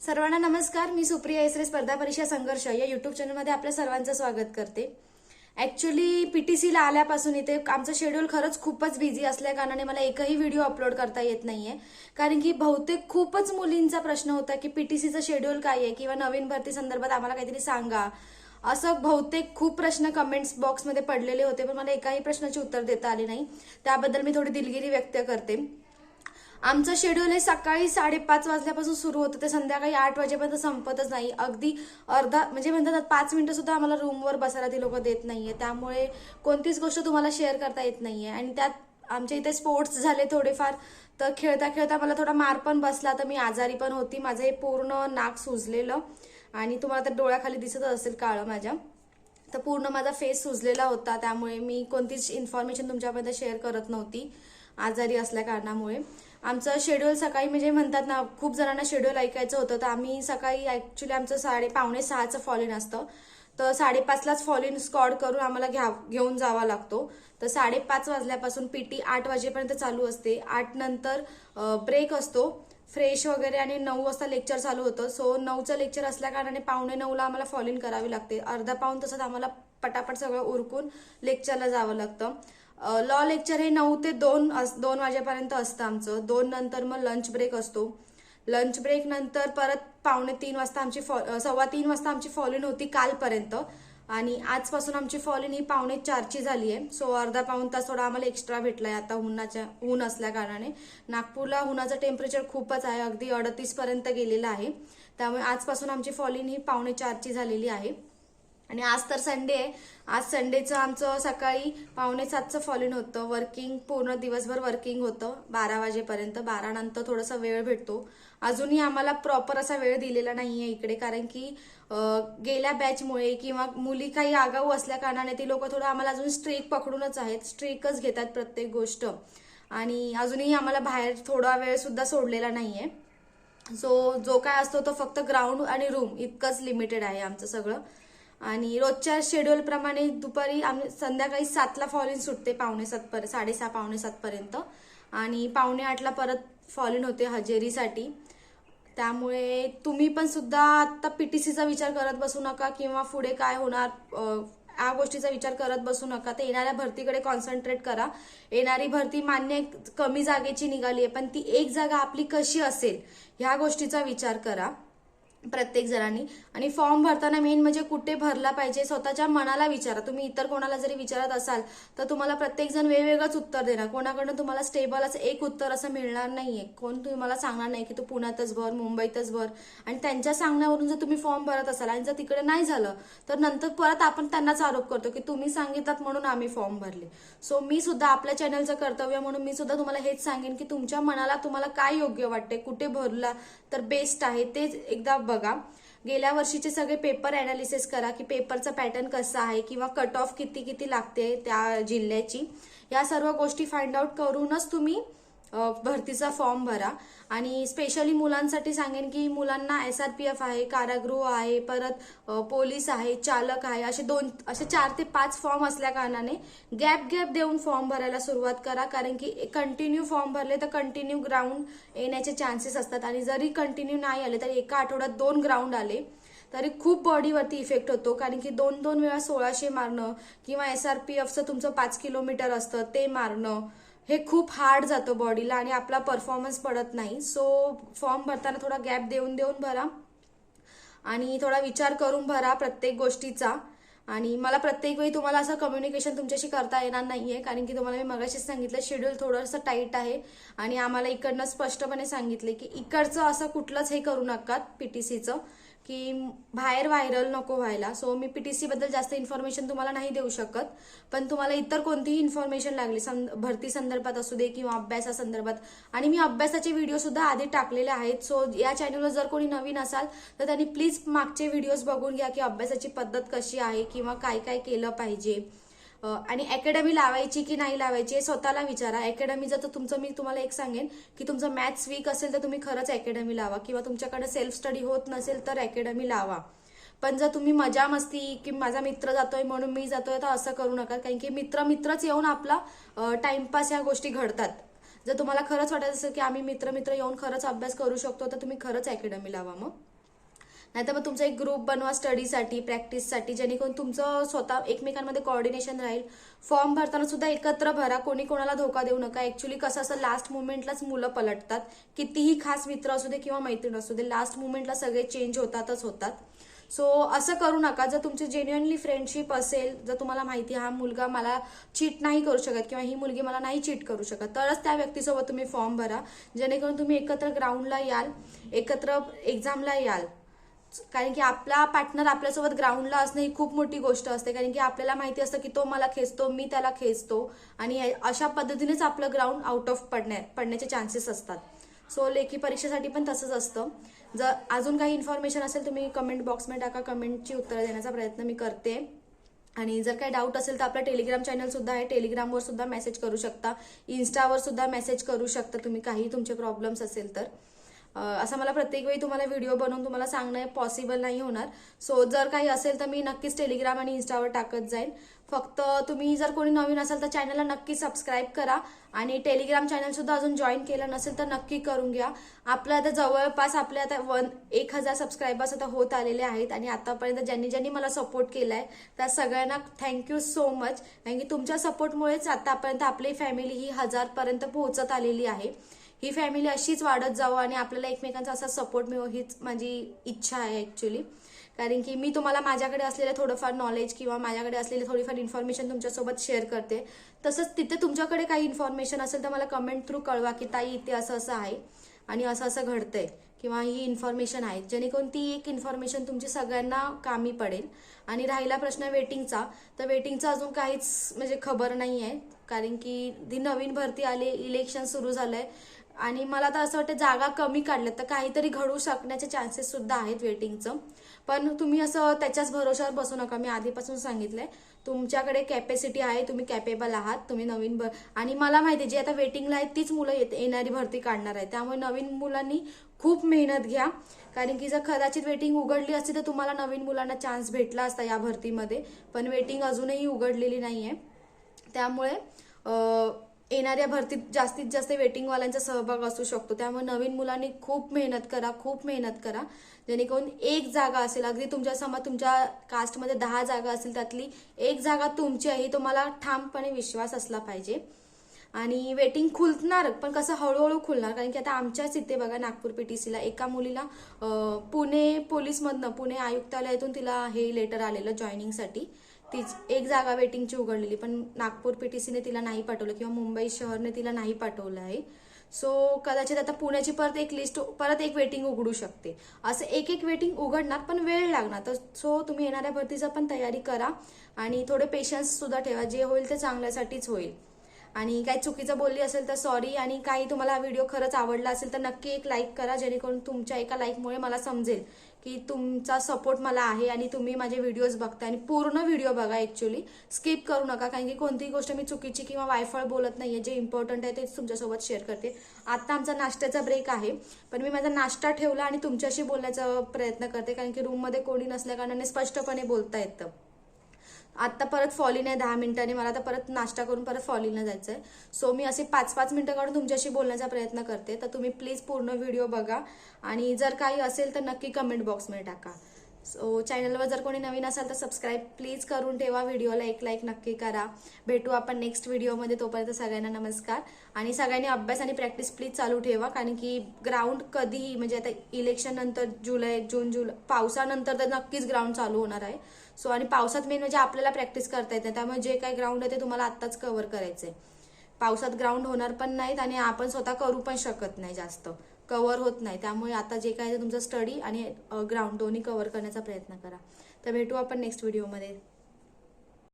सर्वांना नमस्कार मी सुप्रिया एसरे स्पर्धा परीक्षा संघर्ष या युट्यूब चॅनलमध्ये आपल्या सर्वांचं स्वागत करते. ऍक्च्युली सीला आल्यापासून इथे आमचं शेड्यूल खरंच खूपच बिझी असल्या कारणाने मला एकही व्हिडिओ अपलोड करता येत नाहीये. कारण की बहुतेक खूपच मुलींचा प्रश्न होता की पीटीसीचं शेड्यूल काय आहे किंवा नवीन भरती संदर्भात आम्हाला काहीतरी सांगा. असं बहुतेक खूप प्रश्न कमेंट्स बॉक्समध्ये पडलेले होते पण मला एकाही प्रश्नाची उत्तर देता आली नाही. त्याबद्दल मी थोडी दिलगिरी व्यक्त करते. आमचं शेड्यूल हे सकाळी साडेपाच वाजल्यापासून सुरू होतं. ते संध्याकाळी आठ वाजेपर्यंत संपतच नाही. अगदी अर्धा म्हणजे म्हणतात ना, पाच मिनिटं सुद्धा आम्हाला रूमवर बसायला ती लोक देत नाहीये. त्यामुळे कोणतीच गोष्ट तुम्हाला शेअर करता येत नाहीये. आणि त्यात आमच्या इथे स्पोर्ट्स झाले थोडेफार तर खेळता खेळता मला थोडा मार पण बसला. तर मी आजारी पण होती. माझं हे पूर्ण नाक सुजलेलं. आणि तुम्हाला तर डोळ्याखाली दिसत असेल काळं माझ्या. तर पूर्ण माझा फेस सुजलेला होता. त्यामुळे मी कोणतीच इन्फॉर्मेशन तुमच्यापर्यंत शेअर करत नव्हती. आजारी असल्या कारणामुळे. आमचं शेड्यूल सकाळी म्हणजे म्हणतात ना खूप जणांना शेड्यूल ऐकायचं होतं तर आम्ही सकाळी ऍक्च्युली आमचं साडे पावणे सहाचं फॉलिन असतं. तर साडेपाचलाच फॉलिन स्कॉड करून आम्हाला घ्या घेऊन जावा लागतो. तर साडेपाच वाजल्यापासून पीटी आठ वाजेपर्यंत चालू असते. आठ नंतर ब्रेक असतो. फ्रेश वगैरे आणि नऊ वाजता लेक्चर चालू होतं. सो नऊचं लेक्चर असल्या कारणाने पावणे नऊला आम्हाला फॉलिन इन करावी लागते. अर्धा पाऊन तसंच आम्हाला पटापट सगळं उरकून लेक्चरला जावं लागतं. लॉ लेक्चर हे नऊ ते दोन अस- दोन वाजेपर्यंत असतं आमचं. दोन नंतर मग लंच ब्रेक असतो. लंच ब्रेक नंतर परत पावणे तीन वाजता आमची फॉ सव्वा तीन वाजता आमची फॉलिन होती कालपर्यंत. आणि आजपासून आमची फॉलिन ही पावणे चारची झाली आहे सो अर्धा पाऊन तास थोडा आम्हाला एक्स्ट्रा भेटलाय आता उन्हाच्या ऊन असल्या कारणाने. नागपूरला उन्हाचं टेम्परेचर खूपच आहे. अगदी अडतीस पर्यंत गेलेलं आहे. त्यामुळे आजपासून आमची फॉलिन ही पावणे चारची झालेली आहे. आणि आज तर संडे आहे. आज संडेचं आमचं सकाळी पावणे सातचं फॉलिन होतं. वर्किंग पूर्ण दिवसभर वर्किंग होतं. बारा वाजेपर्यंत बारा नंतर थोडासा वेळ भेटतो. अजूनही आम्हाला प्रॉपर असा वेळ दिलेला नाही आहे इकडे कारण की गेल्या बॅचमुळे किंवा मुली काही आगाऊ असल्या कारणाने ती लोक थोडं आम्हाला अजून स्ट्रीक पकडूनच आहेत. स्ट्रीकच घेतात प्रत्येक गोष्ट. आणि अजूनही आम्हाला बाहेर थोडा वेळ सुद्धा सोडलेला आहे सो जो काय असतो तो फक्त ग्राउंड आणि रूम इतकंच लिमिटेड आहे आमचं सगळं. आणि रोजच्या शेड्यूलप्रमाणे दुपारी आम्ही संध्याकाळी सातला फॉलिन सुटते पावणे सातपर्यंत साडेसहा पावणे सातपर्यंत आणि पावणे आठला परत फॉलिन होते हजेरीसाठी. त्यामुळे तुम्ही पण सुद्धा आत्ता पी टी सीचा विचार करत बसू नका किंवा पुढे काय होणार या गोष्टीचा विचार करत बसू नका. तर येणाऱ्या भरतीकडे कॉन्सन्ट्रेट करा. येणारी भरती मान्य कमी जागेची निघाली आहे पण ती एक जागा आपली कशी असेल ह्या गोष्टीचा विचार करा. प्रत्येक जणांनी. आणि फॉर्म भरताना मेन म्हणजे कुठे भरला पाहिजे स्वतःच्या मनाला विचारा. तुम्ही इतर कोणाला जरी विचारत असाल तर तुम्हाला प्रत्येक जण वेगवेगळंच उत्तर देणार. कोणाकडनं तुम्हाला स्टेबल असं एक उत्तर असं मिळणार नाहीये. कोण तुम्हाला सांगणार नाही की तू पुण्यातच भर मुंबईतच भर. आणि त्यांच्या सांगण्यावरून जर तुम्ही फॉर्म भरत असाल आणि जर तिकडे नाही झालं तर नंतर परत आपण त्यांनाच आरोप करतो की तुम्ही सांगितलात म्हणून आम्ही फॉर्म भरले. सो मी सुद्धा आपल्या चॅनलचं कर्तव्य म्हणून मी सुद्धा तुम्हाला हेच सांगेन की तुमच्या मनाला तुम्हाला काय योग्य वाटते कुठे भरला तर बेस्ट आहे तेच एकदा बघा. बघा. गेल्या वर्षीचे सगळे पेपर अनालिसिस करा की पेपरचा पॅटर्न कसा आहे किंवा कट ऑफ किती किती लागते त्या जिल्ह्याची. या सर्व गोष्टी फाइंड आउट करूनच तुम्ही भरतीचा फॉर्म भरा. आणि स्पेशली मुलांसाठी सांगेन की मुलांना एस आर पी एफ आहे कारागृह आहे परत पोलीस आहे चालक आहे असे दोन असे चार ते पाच फॉर्म असल्या कारणाने गॅप गॅप देऊन फॉर्म भरायला सुरुवात करा. कारण की कंटिन्यू फॉर्म भरले तर कंटिन्यू ग्राउंड येण्याचे चान्सेस असतात. आणि जरी कंटिन्यू नाही आले तर एका आठवड्यात दोन ग्राउंड आले तरी खूप बॉडीवरती इफेक्ट होतो. कारण की दोन दोन वेळा सोळाशे मारणं किंवा एस आर पी एफचं तुमचं पाच किलोमीटर असतं ते मारणं हे खूप हार्ड जातं बॉडीला आणि आपला परफॉर्मन्स पडत नाही. सो फॉर्म भरताना थोडा गॅप देऊन देऊन भरा. आणि थोडा विचार करून भरा प्रत्येक गोष्टीचा. आणि मला प्रत्येक वेळी तुम्हाला असं कम्युनिकेशन तुमच्याशी करता येणार नाही आहे कारण की तुम्हाला मी मगाशीच सांगितलं शेड्यूल थोडंसं टाईट आहे. आणि आम्हाला इकडनं स्पष्टपणे सांगितले की इकडचं असं कुठलंच हे करू नका पीटीसीचं की बाहेर व्हायरल नको व्हायला. सो मी पीटीसी बद्दल जास्त इन्फॉर्मेशन तुम्हाला नाही देऊ शकत. पण तुम्हाला इतर कोणतीही इन्फॉर्मेशन लागली सं- भरती संदर्भात असू दे किंवा अभ्यासासंदर्भात आणि मी अभ्यासाचे व्हिडिओ सुद्धा आधी टाकलेले आहेत. सो या चॅनलवर जर कोणी नवीन असाल तर त्यांनी प्लीज मागचे व्हिडिओज बघून घ्या की अभ्यासाची पद्धत कशी आहे किंवा काय काय केलं पाहिजे. आणि अकॅडमी लावायची की नाही लावायची हे स्वतःला विचारा. अकॅडमीचं तर तुमचं मी तुम्हाला एक सांगेन की तुमचं मॅथ्स वीक असेल तर तुम्ही खरंच अकॅडमी लावा किंवा तुमच्याकडे सेल्फ स्टडी होत नसेल तर अकॅडमी लावा. पण जर तुम्ही मजा मस्ती की माझा मित्र जातोय म्हणून मी जातोय तर असं करू नका. कारण की मित्र मित्रच येऊन आपला टाइमपास या गोष्टी घडतात. जर तुम्हाला खरंच वाटत असेल की आम्ही मित्र मित्र येऊन खरंच अभ्यास करू शकतो तर तुम्ही खरंच अकॅडमी लावा मग. नाहीतर मग तुमचा एक ग्रुप बनवा स्टडीसाठी प्रॅक्टिससाठी जेणेकरून तुमचं स्वतः एकमेकांमध्ये कॉर्डिनेशन राहील. फॉर्म भरताना सुद्धा एकत्र भरा. कोणी कोणाला धोका देऊ नका. ऍक्च्युली कसं असं लास्ट मुवमेंटलाच मुलं पलटतात. कितीही खास मित्र असू दे किंवा मैत्रीण असू दे लास्ट मुवमेंटला सगळे चेंज होतातच होतात. सो असं करू नका. जर तुमची जेन्युअनली फ्रेंडशिप असेल जर तुम्हाला माहिती आहे, हा मुलगा मला चीट नाही करू शकत किंवा ही मुलगी मला नाही चीट करू शकत तरच त्या व्यक्तीसोबत तुम्ही फॉर्म भरा. जेणेकरून तुम्ही एकत्र ग्राउंडला याल एकत्र एक्झामला याल. कारण की आपला पार्टनर आपल्यासोबत ग्राउंडला असणं ही खूप मोठी गोष्ट असते. कारण की आपल्याला माहिती असतं की तो मला खेचतो मी त्याला खेचतो. आणि अशा पद्धतीनेच आपलं ग्राउंड आउट ऑफ पडण्या पडण्याचे चान्सेस असतात. सो लेखी परीक्षेसाठी पण तसंच असतं. जर अजून काही इन्फॉर्मेशन असेल तुम्ही कमेंट बॉक्समध्ये टाका. कमेंटची उत्तरं देण्याचा प्रयत्न मी करते. आणि जर काही डाऊट असेल तर आपलं टेलिग्राम चॅनल सुद्धा आहे. टेलिग्रामवर सुद्धा मेसेज करू शकता. इन्स्टावर सुद्धा मेसेज करू शकता तुम्ही काही तुमचे प्रॉब्लेम्स असेल तर. असं मला प्रत्येक वेळी तुम्हाला व्हिडिओ बनवून तुम्हाला सांगणं पॉसिबल नाही होणार. सो जर काही असेल तर मी नक्कीच टेलिग्राम आणि इन्स्टावर टाकत जाईन. फक्त तुम्ही जर कोणी नवीन असाल तर चॅनलला नक्की सबस्क्राईब करा. आणि टेलिग्राम चॅनल सुद्धा अजून जॉईन केलं नसेल तर नक्की करून घ्या. आपलं आता जवळपास आपले आता वन एक हजार सबस्क्रायबर्स आता होत आलेले आहेत. आणि आतापर्यंत ज्यांनी ज्यांनी मला सपोर्ट केलाय त्या सगळ्यांना थँक्यू सो मच कारण की तुमच्या सपोर्टमुळेच आतापर्यंत आपली फॅमिली ही हजारपर्यंत पोहोचत आलेली आहे. ही फॅमिली अशीच वाढत जावं आणि आपल्याला एकमेकांचा असा सपोर्ट मिळो हीच माझी इच्छा आहे ॲक्च्युली कारण की मी तुम्हाला माझ्याकडे असलेलं थोडंफार नॉलेज किंवा माझ्याकडे असलेली थोडीफार इन्फॉर्मेशन तुमच्यासोबत शेअर करते. तसंच तिथे तुमच्याकडे काही इन्फॉर्मेशन असेल तर मला कमेंट थ्रू कळवा की ताई इथे असं असं आहे आणि असं असं घडतंय किंवा ही इन्फॉर्मेशन आहे. जेणेकरून ती एक इन्फॉर्मेशन तुमची सगळ्यांना कामी पडेल. आणि राहिला प्रश्न वेटिंगचा तर वेटिंगचा अजून काहीच म्हणजे खबर नाही आहे कारण की ती नवीन भरती आली इलेक्शन सुरू झालंय. आणि मला तर असं वाटतं जागा कमी काढल्यात तर काहीतरी घडू शकण्याचे चान्सेस सुद्धा आहेत वेटिंगचं पण तुम्ही असं त्याच्याच भरोशावर बसू नका. मी आधीपासून सांगितलंय तुमच्याकडे कॅपॅसिटी आहे तुम्ही कॅपेबल आहात तुम्ही नवीन ब आणि मला माहिती आहे, जी आता वेटिंगला आहेत तीच मुलं येत येणारी भरती काढणार आहे त्यामुळे नवीन मुलांनी खूप मेहनत घ्या. कारण की जर कदाचित वेटिंग उघडली असती तर तुम्हाला नवीन मुलांना चान्स भेटला असता या भरतीमध्ये. पण वेटिंग अजूनही उघडलेली नाही आहे त्यामुळे येणाऱ्या भरतीत जास्तीत जास्त वेटिंगवाल्यांचा सहभाग असू शकतो. त्यामुळे नवीन मुलांनी खूप मेहनत करा खूप मेहनत करा. जेणेकरून एक जागा असेल अगदी तुमच्या समाज तुमच्या कास्टमध्ये दहा जागा असेल त्यातली एक जागा तुमची आहे ही तुम्हाला ठामपणे विश्वास असला पाहिजे. आणि वेटिंग खुलणार पण कसं हळूहळू खुलणार? कारण की आता आमच्याच इथे बघा नागपूर पीटीसीला एका मुलीला पुणे पोलीसमधनं पुणे आयुक्तालयातून तिला हे लेटर आलेलं जॉईनिंगसाठी तीच एक जागा वेटिंगची उघडलेली पण नागपूर पीटीसीने तिला नाही पाठवलं किंवा मुंबई शहरने तिला नाही पाठवलं आहे सो कदाचित आता पुण्याची परत एक लिस्ट परत एक वेटिंग उघडू शकते. असं एक एक वेटिंग उघडणार पण वेळ लागणार. तर सो तुम्ही येणाऱ्या भरतीचा पण तयारी करा आणि थोडे पेशन्स सुद्धा ठेवा. जे होईल ते चांगल्यासाठीच होईल. आणि काही चुकीचं बोलली असेल तर सॉरी आणि काही तुम्हाला हा व्हिडिओ खरंच आवडला असेल तर नक्की एक लाईक करा जेणेकरून तुमच्या एका लाईकमुळे मला समजेल. की तुमचा सपोर्ट मला आहे आणि तुम्ही माझे व्हिडिओज बघताय आणि पूर्ण व्हिडिओ बघा ॲक्च्युली स्किप करू नका कारण की कोणतीही गोष्ट मी चुकीची किंवा वायफळ बोलत नाही आहे जे इम्पॉर्टंट आहे तेच तुमच्यासोबत शेअर करते. आता आमचा नाश्त्याचा ब्रेक आहे पण मी माझा नाश्ता ठेवला आणि तुमच्याशी बोलण्याचा प्रयत्न करते कारण की रूममध्ये कोणी नसल्या कारणाने स्पष्टपणे बोलता येतं. आता परत फॉलीन आहे दहा मिनिटांनी मला आता परत नाश्ता करून परत फॉलीला जायचं आहे सो मी असे पाच पाच मिनिटं काढून तुमच्याशी बोलण्याचा प्रयत्न करते. तर तुम्ही प्लीज पूर्ण व्हिडिओ बघा. आणि जर काही असेल तर नक्की कमेंट बॉक्समध्ये टाका. सो चॅनलवर जर कोणी नवीन असाल तर सबस्क्राईब प्लीज करून ठेवा. व्हिडिओला एक लाईक नक्की करा. भेटू आपण नेक्स्ट व्हिडिओमध्ये तोपर्यंत सगळ्यांना नमस्कार. आणि सगळ्यांनी अभ्यास आणि प्रॅक्टिस प्लीज चालू ठेवा. कारण की ग्राउंड कधीही म्हणजे आता इलेक्शन नंतर जुलै जून जुलै पावसानंतर तर नक्कीच ग्राउंड चालू होणार आहे. सो आणि पावसात मेन म्हणजे आपल्याला प्रॅक्टिस करता येते त्यामुळे जे काही ग्राउंड आहे ते तुम्हाला आत्ताच कव्हर करायचंय. पावसात ग्राउंड होणार पण नाहीत आणि आपण स्वतः करू पण शकत नाही जास्त. कव्हर होत नाही. त्यामुळे आता जे काय ते तुमचं स्टडी आणि ग्राउंड दोन्ही कव्हर करण्याचा प्रयत्न करा. तर भेटू आपण नेक्स्ट व्हिडिओमध्ये